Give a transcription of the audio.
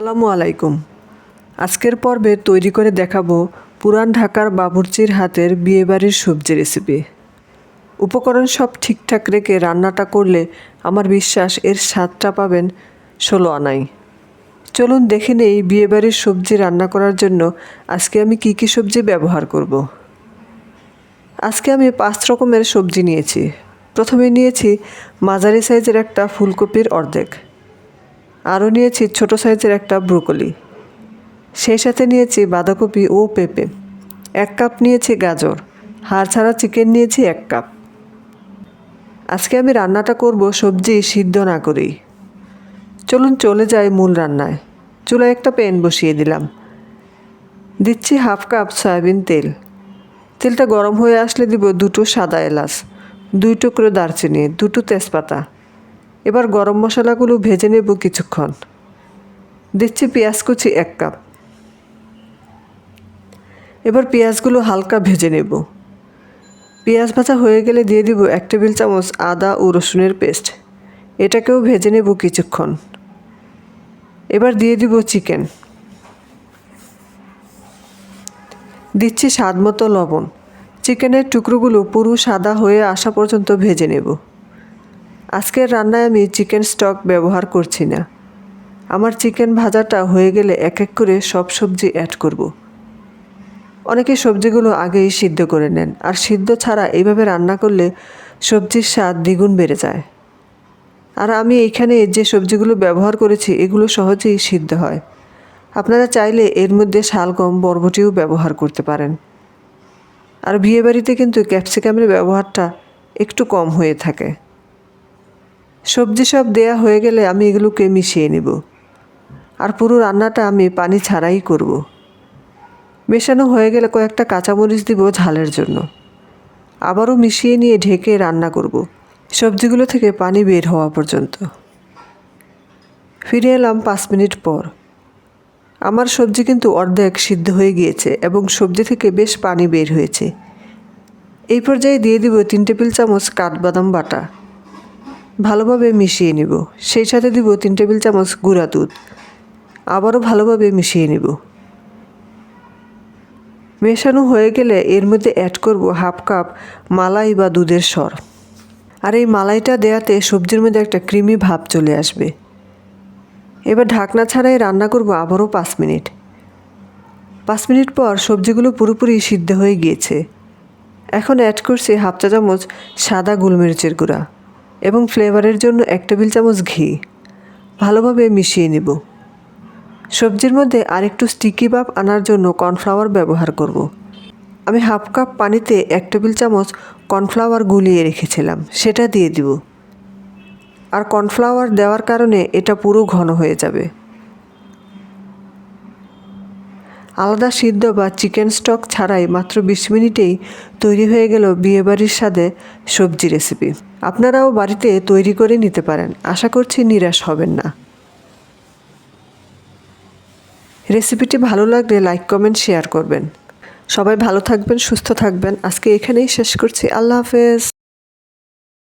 আসসালামু আলাইকুম। আজকের পর্বে তৈরি করে দেখাবো পুরান ঢাকার বাবুর্চির হাতের বিয়েবাড়ির সবজি রেসিপি উপকরণ সব ঠিকঠাক রেখে রান্নাটা করলে আমার বিশ্বাস এর স্বাদটা পাবেন ষোলো আনাই চলুন দেখে নেই বিয়েবাড়ির সবজি রান্না করার জন্য আজকে আমি কি কি সবজি ব্যবহার করব। আজকে আমি পাঁচ রকমের সবজি নিয়েছি। প্রথমে নিয়েছি মাঝারি সাইজের একটা ফুলকপির অর্ধেক। আরও নিয়েছি ছোট সাইজের একটা ব্রোকলি। সেই সাথে নিয়েছি বাঁধাকপি ও পেঁপে। এক কাপ নিয়েছি গাজর। হাড় ছাড়া চিকেন নিয়েছি এক কাপ। আজকে আমি রান্নাটা করব সবজি সিদ্ধ না করেই। চলুন চলে যাই মূল রান্নায়। চুলায় একটা প্যান বসিয়ে দিলাম। দিচ্ছি হাফ কাপ সয়াবিন তেল। তেলটা গরম হয়ে আসলে দিব দুটো সাদা এলাচ, দুই টুকরো দারচিনি, দুটো তেজপাতা। এবার গরম মশলাগুলো ভেজে নেব কিছুক্ষণ। দিচ্ছি পেঁয়াজ কুচি এক কাপ। এবার পেঁয়াজগুলো হালকা ভেজে নেব। পেঁয়াজ ভাজা হয়ে গেলে দিয়ে দিব এক টেবিল চামচ আদা ও রসুনের পেস্ট। এটাকেও ভেজে নেব কিছুক্ষণ। এবার দিয়ে দিব চিকেন। দিচ্ছি স্বাদ মতো লবণ। চিকেনের টুকরোগুলো পুরো সাদা হয়ে আসা পর্যন্ত ভেজে নেব। আজকের রান্নায় আমি চিকেন স্টক ব্যবহার করছি না। আমার চিকেন ভাজাটা হয়ে গেলে এক এক করে সব সবজি অ্যাড করব। অনেকে সবজিগুলো আগেই সিদ্ধ করে নেন, আর সিদ্ধ ছাড়া এইভাবে রান্না করলে সবজির স্বাদ দ্বিগুণ বেড়ে যায়। আর আমি এইখানে যে সবজিগুলো ব্যবহার করেছি, এগুলো সহজেই সিদ্ধ হয়। আপনারা চাইলে এর মধ্যে শালগম, বরবটিও ব্যবহার করতে পারেন। আর বিয়েবাড়িতে কিন্তু ক্যাপসিকামের ব্যবহারটা একটু কম হয়ে থাকে। সবজি সব দেয়া হয়ে গেলে আমি এগুলোকে মিশিয়ে নেব। আর পুরো রান্নাটা আমি পানি ছাড়াই করব। মেশানো হয়ে গেলে কয়েকটা কাঁচামরিচ দিব ঝালের জন্য। আবারও মিশিয়ে নিয়ে ঢেকে রান্না করব। সবজিগুলো থেকে পানি বের হওয়া পর্যন্ত। ফিরে এলাম পাঁচ মিনিট পর। আমার সবজি কিন্তু অর্ধেক সিদ্ধ হয়ে গিয়েছে এবং সবজি থেকে বেশ পানি বের হয়েছে। এই পর্যায়ে দিয়ে দিব তিন টেবিল চামচ কাঠবাদাম বাটা। ভালোভাবে মিশিয়ে নিব। সেই সাথে দিব তিন টেবিল চামচ গুঁড়া দুধ। আবারও ভালোভাবে মিশিয়ে নিব। মেশানো হয়ে গেলে এর মধ্যে অ্যাড করব হাফ কাপ মালাই বা দুধের সর। আর এই মালাইটা দেয়াতে সবজির মধ্যে একটা ক্রিমি ভাব চলে আসবে। এবার ঢাকনা ছাড়াই রান্না করব আবারও পাঁচ মিনিট। পাঁচ মিনিট পর সবজিগুলো পুরোপুরি সিদ্ধ হয়ে গিয়েছে। এখন অ্যাড করছি হাফ চা চামচ সাদা গোলমরিচের গুঁড়া। এবং ফ্লেভারের জন্য এক টেবিল চামচ ঘি। ভালোভাবে মিশিয়ে নেব। সবজির মধ্যে আরেকটু স্টিকি ভাব আনার জন্য কর্নফ্লাওয়ার ব্যবহার করব। আমি হাফ কাপ পানিতে এক টেবিল চামচ কর্নফ্লাওয়ার গুলিয়ে রেখেছিলাম, সেটা দিয়ে দিব। আর কর্নফ্লাওয়ার দেওয়ার কারণে এটা পুরো ঘন হয়ে যাবে। আলাদা সিদ্ধ বা চিকেন স্টক ছাড়াই মাত্র বিশ মিনিটেই তৈরি হয়ে গেল বিয়েবাড়ির স্বাদে সবজি রেসিপি। আপনারাও বাড়িতে তৈরি করে নিতে পারেন। আশা করছি নিরাশ হবেন না। রেসিপিটি ভালো লাগলে লাইক, কমেন্ট, শেয়ার করবেন। সবাই ভালো থাকবেন, সুস্থ থাকবেন। আজকে এখানেই শেষ করছি। আল্লাহ হাফেজ।